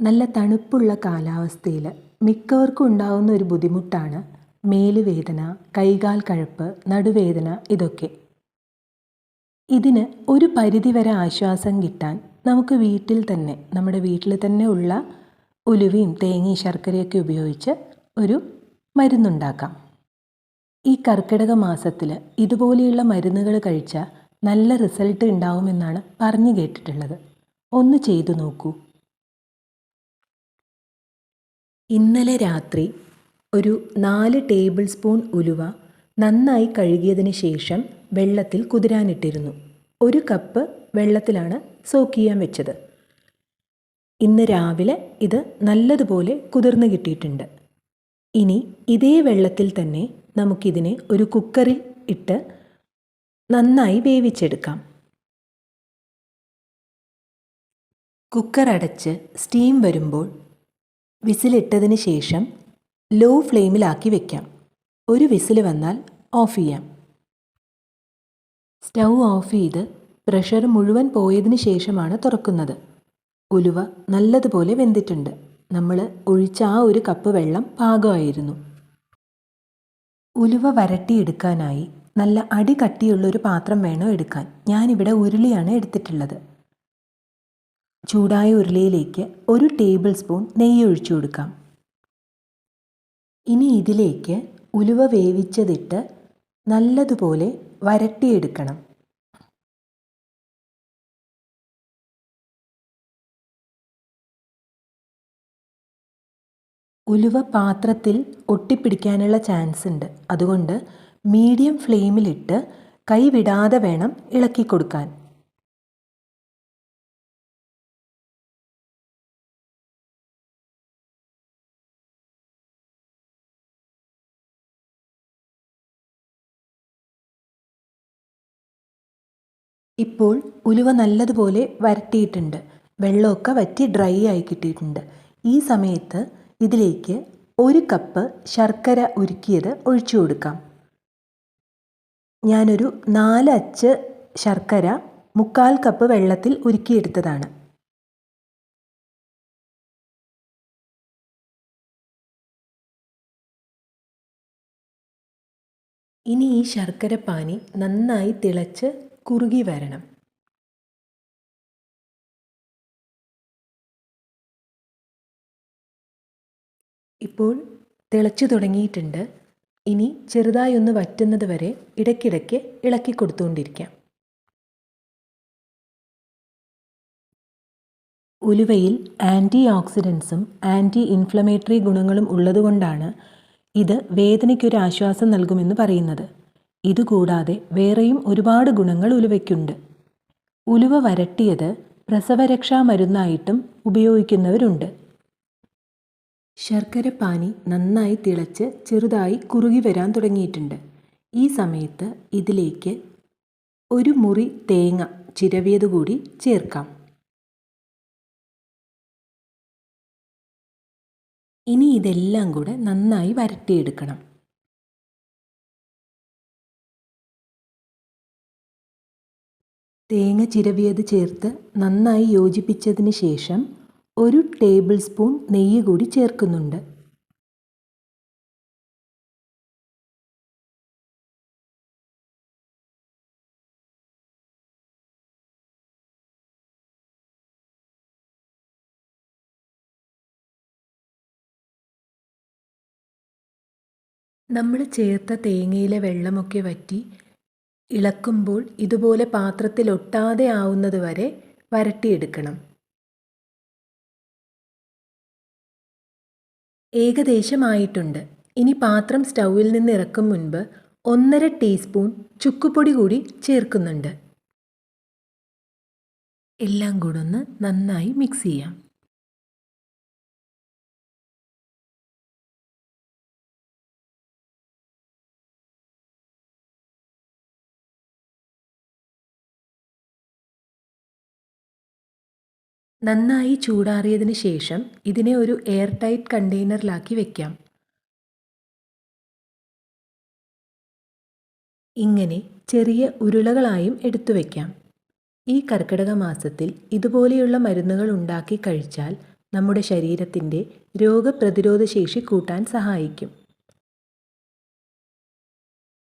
നല്ല തണുപ്പുള്ള കാലാവസ്ഥയിൽ മിക്കവർക്കും ഉണ്ടാകുന്ന ഒരു ബുദ്ധിമുട്ടാണ് മേലുവേദന കൈകാൽ കഴപ്പ് നടുവേദന ഇതൊക്കെ. ഇതിന് ഒരു പരിധിവരെ ആശ്വാസം കിട്ടാൻ നമുക്ക് വീട്ടിൽ തന്നെ നമ്മുടെ വീട്ടിൽ തന്നെ ഉള്ള ഉലുവയും തേങ്ങയും ശർക്കരയൊക്കെ ഉപയോഗിച്ച് ഒരു മരുന്നുണ്ടാക്കാം. ഈ കർക്കിടക മാസത്തിൽ ഇതുപോലെയുള്ള മരുന്നുകൾ കഴിച്ചാൽ നല്ല റിസൾട്ട് ഉണ്ടാവുമെന്നാണ് പറഞ്ഞു കേട്ടിട്ടുള്ളത്. ഒന്ന് ചെയ്തു നോക്കൂ. ഇന്നലെ രാത്രി ഒരു നാല് ടേബിൾ സ്പൂൺ ഉലുവ നന്നായി കഴുകിയതിന് ശേഷം വെള്ളത്തിൽ കുതിരാനിട്ടിരുന്നു. ഒരു കപ്പ് വെള്ളത്തിലാണ് സോക്ക് ചെയ്യാൻ വെച്ചത്. ഇന്ന് രാവിലെ ഇത് നല്ലതുപോലെ കുതിർന്ന് കിട്ടിയിട്ടുണ്ട്. ഇനി ഇതേ വെള്ളത്തിൽ തന്നെ നമുക്കിതിനെ ഒരു കുക്കറിൽ ഇട്ട് നന്നായി വേവിച്ചെടുക്കാം. കുക്കർ അടച്ച് സ്റ്റീം വരുമ്പോൾ വിസിലിട്ടതിന് ശേഷം ലോ ഫ്ലെയിമിലാക്കി വെക്കാം. ഒരു വിസിൽ വന്നാൽ ഓഫ് ചെയ്യാം. സ്റ്റൗ ഓഫ് ചെയ്ത് പ്രഷർ മുഴുവൻ പോയതിന് ശേഷമാണ് തുറക്കുന്നത്. ഉലുവ നല്ലതുപോലെ വെന്തിട്ടുണ്ട്. നമ്മൾ ഒഴിച്ച ആ ഒരു കപ്പ് വെള്ളം പാകമായിരുന്നു. ഉലുവ വരട്ടിയെടുക്കാനായി നല്ല അടി കട്ടിയുള്ള ഒരു പാത്രം വേണം എടുക്കാൻ. ഞാനിവിടെ ഉരുളിയാണ് എടുത്തിട്ടുള്ളത്. ചൂടായ ഉരുളിയിലേക്ക് ഒരു ടേബിൾ സ്പൂൺ നെയ്യ് ഒഴിച്ചു കൊടുക്കാം. ഇനി ഇതിലേക്ക് ഉലുവ വേവിച്ചതിട്ട് നല്ലതുപോലെ വരട്ടിയെടുക്കണം. ഉലുവ പാത്രത്തിൽ ഒട്ടിപ്പിടിക്കാനുള്ള ചാൻസ് ഉണ്ട്. അതുകൊണ്ട് മീഡിയം ഫ്ലെയിമിലിട്ട് കൈ വിടാതെ വേണം ഇളക്കി കൊടുക്കാൻ. ഇപ്പോൾ ഉലുവ നല്ലതുപോലെ വരട്ടിയിട്ടുണ്ട്. വെള്ളമൊക്കെ വറ്റി ഡ്രൈ ആയി കിട്ടിയിട്ടുണ്ട്. ഈ സമയത്ത് ഇതിലേക്ക് ഒരു കപ്പ് ശർക്കര ഉരുക്കിയത് ഒഴിച്ചു കൊടുക്കാം. ഞാനൊരു നാല് അച്ച് ശർക്കര മുക്കാൽ കപ്പ് വെള്ളത്തിൽ ഉരുക്കിയെടുത്തതാണ്. ഇനി ഈ ശർക്കര പാനി നന്നായി തിളച്ച് കുറുകി വരണം. ഇപ്പോൾ തിളച്ചു തുടങ്ങിയിട്ടുണ്ട്. ഇനി ചെറുതായി ഒന്ന് വറ്റുന്നത് വരെ ഇടയ്ക്കിടയ്ക്ക് ഇളക്കി കൊടുത്തുകൊണ്ടിരിക്കാം. ഉലുവയിൽ ആന്റി ഓക്സിഡൻസും ആന്റി ഇൻഫ്ലമേറ്ററി ഗുണങ്ങളും ഉള്ളതുകൊണ്ടാണ് ഇത് വേദനയ്ക്കൊരു ആശ്വാസം നൽകുമെന്ന് പറയുന്നത്. ഇതുകൂടാതെ വേറെയും ഒരുപാട് ഗുണങ്ങൾ ഉലുവയ്ക്കുണ്ട്. ഉലുവ വരട്ടിയത് പ്രസവരക്ഷാ മരുന്നായിട്ടും ഉപയോഗിക്കുന്നവരുണ്ട്. ശർക്കര പാനി നന്നായി തിളച്ച് ചെറുതായി കുറുകി വരാൻ തുടങ്ങിയിട്ടുണ്ട്. ഈ സമയത്ത് ഇതിലേക്ക് ഒരു മുറി തേങ്ങ ചിരവിയത് കൂടി ചേർക്കാം. ഇനി ഇതെല്ലാം കൂടെ നന്നായി വരട്ടിയെടുക്കണം. തേങ്ങ ചിരവിയത് ചേർത്ത് നന്നായി യോജിപ്പിച്ചതിന് ശേഷം ഒരു ടേബിൾ സ്പൂൺ നെയ്യ് കൂടി ചേർക്കുന്നുണ്ട്. നമ്മൾ ചേർത്ത തേങ്ങയിലെ വെള്ളമൊക്കെ വറ്റി ഇളക്കുമ്പോൾ ഇതുപോലെ പാത്രത്തിൽ ഒട്ടാതെ ആവുന്നത് വരെ വരട്ടിയെടുക്കണം. ഏകദേശമായിട്ടുണ്ട്. ഇനി പാത്രം സ്റ്റൗവിൽ നിന്ന് ഇറക്കും മുൻപ് ഒന്നര ടീസ്പൂൺ ചുക്കുപൊടി കൂടി ചേർക്കുന്നുണ്ട്. എല്ലാം കൂടെ ഒന്ന് നന്നായി മിക്സ് ചെയ്യാം. നന്നായി ചൂടാറിയതിന് ശേഷം ഇതിനെ ഒരു എയർ ടൈറ്റ് കണ്ടെയ്നറിലാക്കി വെക്കാം. ഇങ്ങനെ ചെറിയ ഉരുളകളായും എടുത്തു വയ്ക്കാം ഈ കർക്കിടക മാസത്തിൽ ഇതുപോലെയുള്ള മരുന്നുകൾ ഉണ്ടാക്കി കഴിച്ചാൽ നമ്മുടെ ശരീരത്തിന്റെ രോഗപ്രതിരോധ ശേഷി കൂട്ടാൻ സഹായിക്കും.